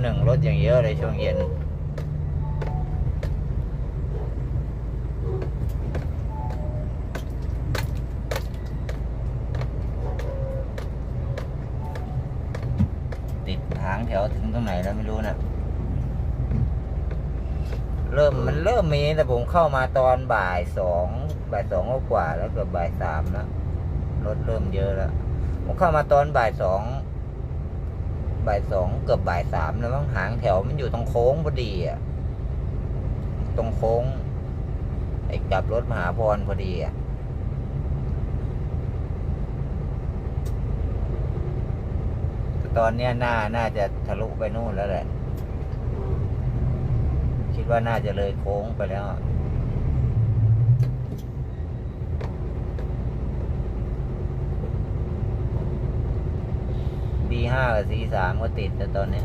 หนึ่งรถอย่างเยอะเลยช่วงเย็น ติดทางแถวถึงตรงไหนแล้วไม่รู้นะเริ่มมันเริ่มมีแต่ผมเข้ามาตอนบ่ายสองบ่ายสองกว่าแล้วเกือบบ่ายสามแล้วรถเริ่มเยอะแล้วผมเข้ามาตอนบ่ายสอง บ่ายสองเกือบบ่ายสามแล้วมั้งหางแถวมันอยู่ตรงโค้งพอดีอะ ตรงโค้งไอ้กลับรถมหาพรพอดีอะตอนเนี้ยน่าน่าจะทะลุไปนู่นแล้วแหละ คิดว่าน่าจะเลยโค้งไปแล้ว B ห้ากับ C สามก็ติดแต่ตอนเนี้ย